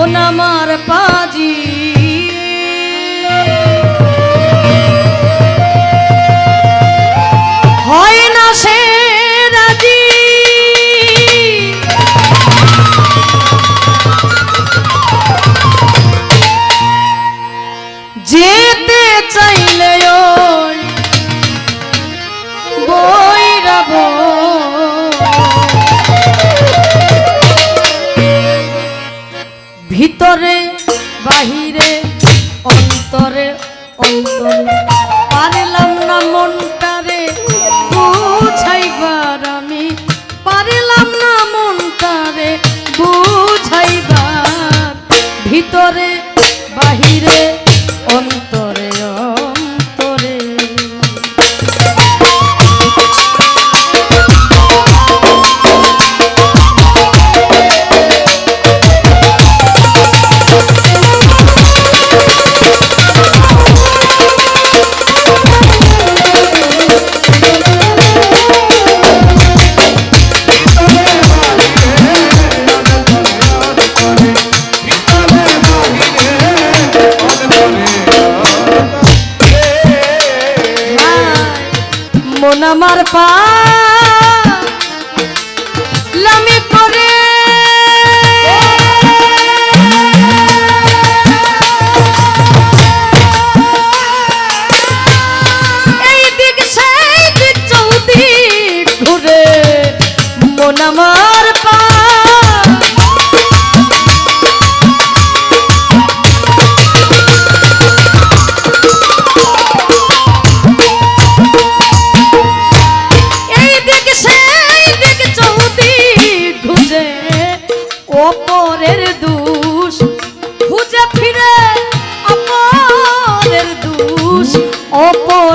মন আমার পাজি।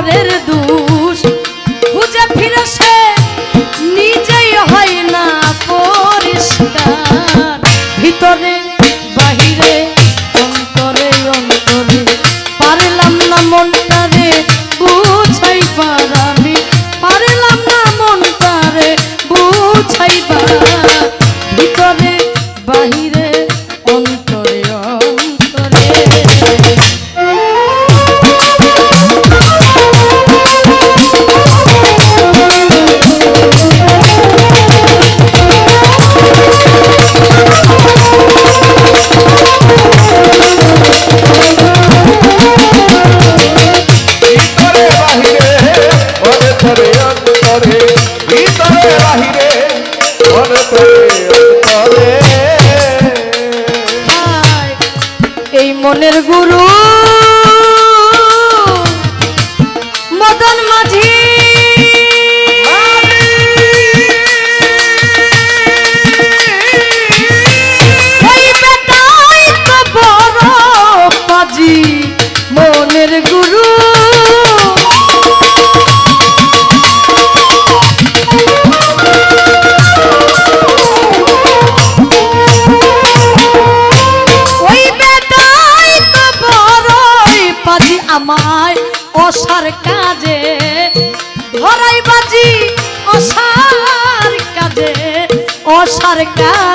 পরের দুষ। খুঁজে ফিরে সে নিজেই হয় না পরিষ্কার। ভিতরে, বাহিরে, অন্তরে অন্তরে। পারলাম না মনটারে বুঝাই পার আমি। পারলাম না মনটারে বুঝাই ore দরকার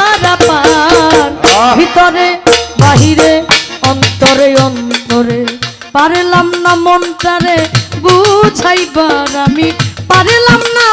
ভিতরে বাহিরে অন্তরে অন্তরে। পারলাম না মনটারে বুঝাইবার আমি। পারলাম না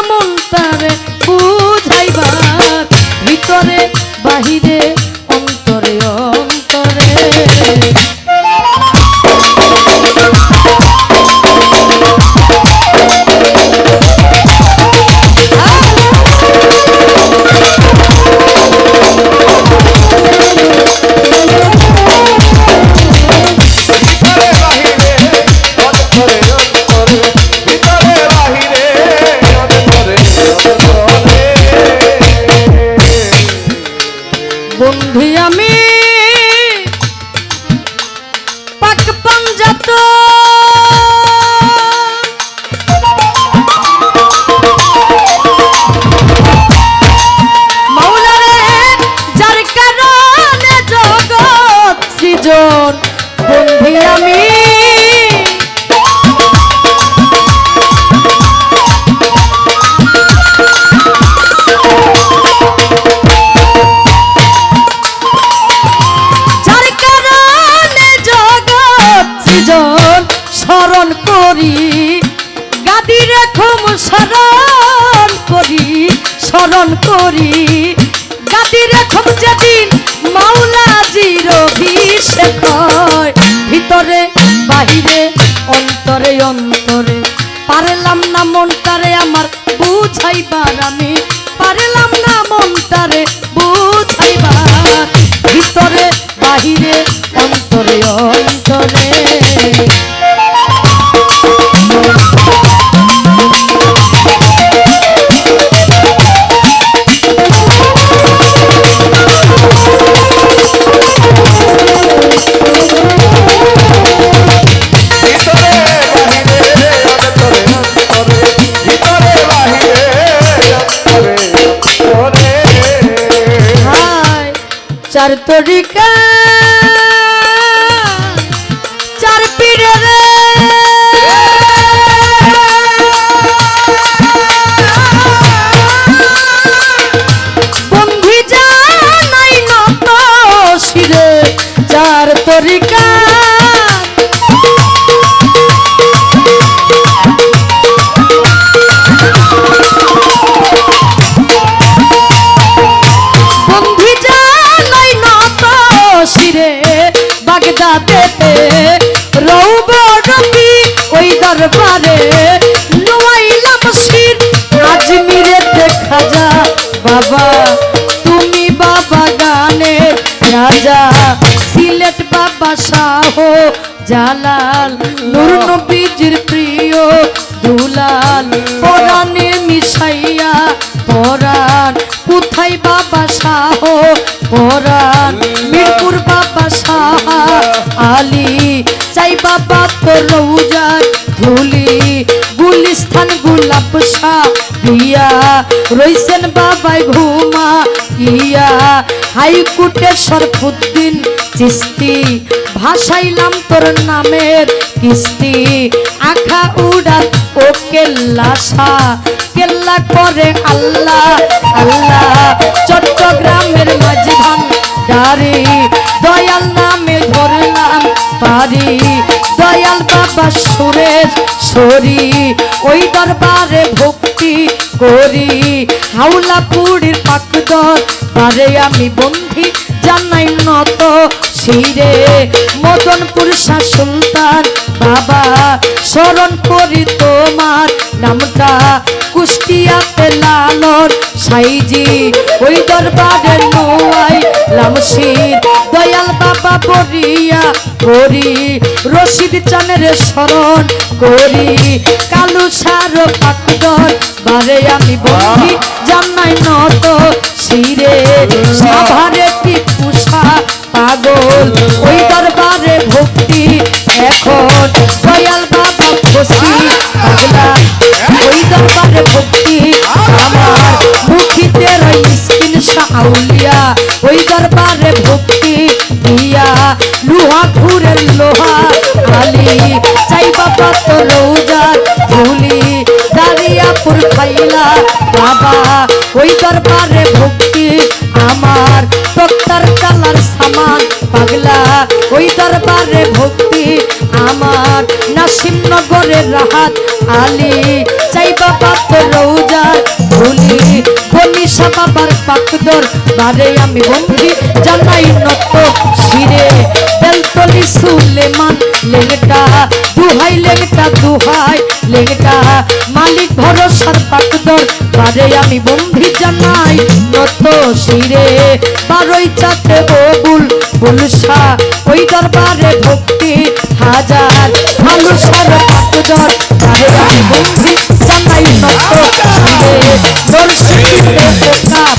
করি। গাদি রেখম যেদিন মাওলাজির অভিষেক হয়। ভিতরে, বাহিরে, অন্তরে অন্তরে। পারলাম না মনটারে আমার বুঝাইবার আমি। পারলাম না মনটারে বুঝাইবার। ভিতরে, বাহিরে চার তরিকা বাবা, তুমি বাবা গানের রাজা। সিলেট বাবা শাহ, জালাল, নূর নবীজির প্রিয়, দুলাল, পরাণে মিশাইয়া পরাণ। কোথায় বাবা শাহ? পরাণ। মিরপুর বাবা শাহ, আলী। চাই বাবা তো রৌজার ধুলি। শাহ দিয়া রইছেন বাবাই ঘুমা ইয়া হাইকোর্টের সরফুদ্দিন চিস্তি ভাসাইলাম তোর নামের কিস্তি। আখা উড়াল ও কেল্লা শাহ কেল্লা করে আল্লাহ আল্লাহ। চট্টগ্রামের মাঝভান ডারি দয়াল নামে ধরলাম পারি দয়াল বাবা সুরেশ সরি, ওই দরবারে ভক্তি করি। হাওলা পুরীর পাকদর বারে আমি বন্ধি জানাই নত শিরে। মদনপুর সুলতান বাবা স্মরণ করি তোমার নামটা। কুষ্টিয়াতে লালন সাইজি ওই দরবারে নোয়াই লামশির। দয়াল বাবা বরিয়া করি রশিদ চানের স্মরণ করি। কালু সার পাকদর বারে আমি বন্ধি জানাই নত শিরে, সাভারে টিপুষা পাগল? ওই দরবারে ভক্তি এখন। দয়াল বাবা খুশি পাগলা। ওই দরবারে ভক্তি আমার। মুখিতে রই মিসকিন শাউলিয়া। ওই দরবারে ভক্তি দিয়া। লুহা ঘুরের লোহা আলি চাই বাবা তো রৌজার ধুলি দাঁড়িয়াপুর খাইলা। বাবা ওই দরবারে ভক্তি আমার তক্তার কালার সামান, পাগলা। ওই দরবারে ভক্তি আমার নাসিমনগরের রাহাত আলী। চাই বাবা তো রৌজার ভুলি বনিশা বাবার পাকদর বারে আমি বন্ধি জানাই নত শিরে। বেলতলি সুলেমান লেংটা দুহাই লেংটা দুহাই, লেংটা মালিক ভরসার পাকদর বারে আমি বন্ধি জানাই, নত শিরে বারোই চাতে ববুল বুলসা ওই দরবারে ভক্তি, হাজার ভালো সার পাকদর বারে আমি বন্ধি জানাই নত শিরে।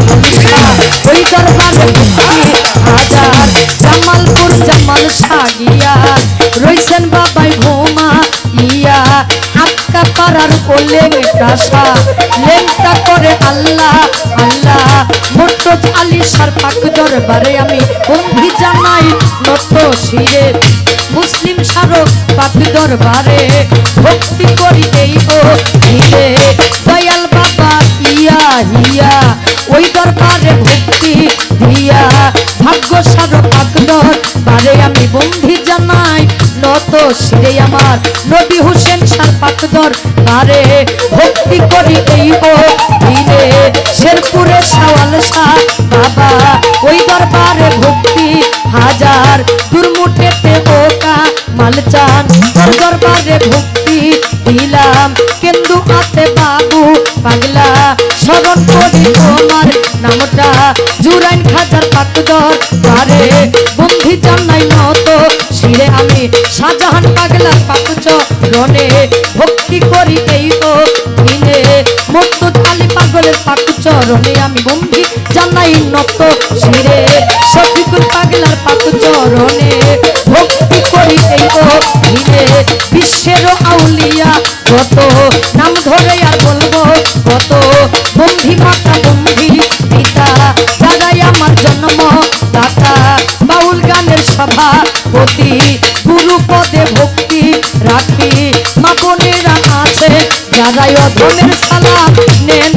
বুলসা ওই দরবারে জামাল সাগিয়া রইছেন বাবাই ঘুমা ইয়া আক্কা পাড়ার ও লেংটা সা লেংটা করে আল্লাহ আল্লাহ। মোট্টজ আলী সার পাক দরবারে আমি বন্ধি জানাই নত শিরে মুসলিম স্মারক পাক দরবারে ভক্তি করি এই হিরে দয়াল বাবা, ইয়া, হিয়া। ওই দরবারে ভক্তি দিয়া ভাগ্য সার পাক বারে আমি বন্ধি জানাই, নত সিরে আমার নবী হোসেন সার পাকদর বারে ভক্তি জুরাইন পাটদর বারে বন্ধি জানাই নত, শিরে আমি শাহজাহান পাগলা পাকুচ রনে ভক্তি করি এই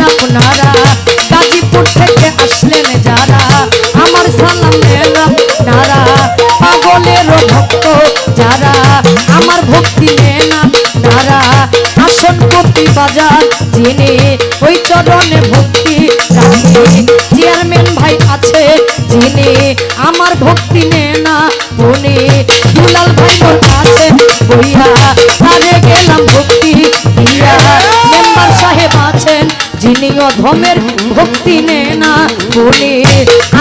আপনারা গাজীপুর থেকে আসলেন আমার নেন ভক্ত যারা, আমার ভক্তি নেন আপনারা। আসন বাজার ওই ভক্তি চেয়ারম্যান ভাই আছে আমার ভক্তি নে না বনে দুলাল ভাই কাছে বইয়া অধমের ভক্তি নে না বনে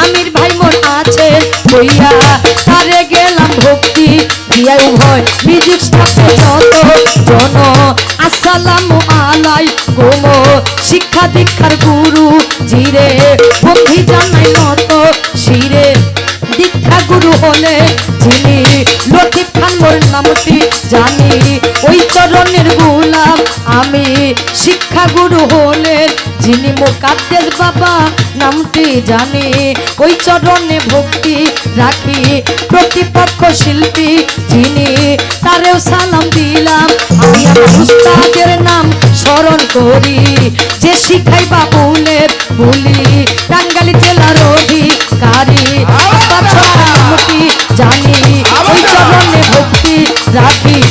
আমির ভাই মোর আছে বইয়া তারে গেলাম ভক্তি দিয়া উভয়। মিউজিক স্টাফে যত জন, আসসালামু আলাইকুম। শিক্ষা দীক্ষার গুরু জিরে বন্ধি জানাই মত শিরে। দীক্ষা গুরু হলে যিনি লতিফ মোর নামটি জানি? ওই চরণের গুলাম আমি শিক্ষা গুরু হলেন যিনি মোকাদ্দেস বাবা নামটি জানি? ওই চরণে ভক্তি রাখি প্রতিপক্ষ শিল্পী যিনি তারেও সালাম দিলাম। আমি আমার উস্তাদের নাম স্মরণ করি। যে শিখাই বাবুলের বলি টাঙ্গালি জেলার অধিকারী। জানি? ওই চরণে ভক্তি রাখি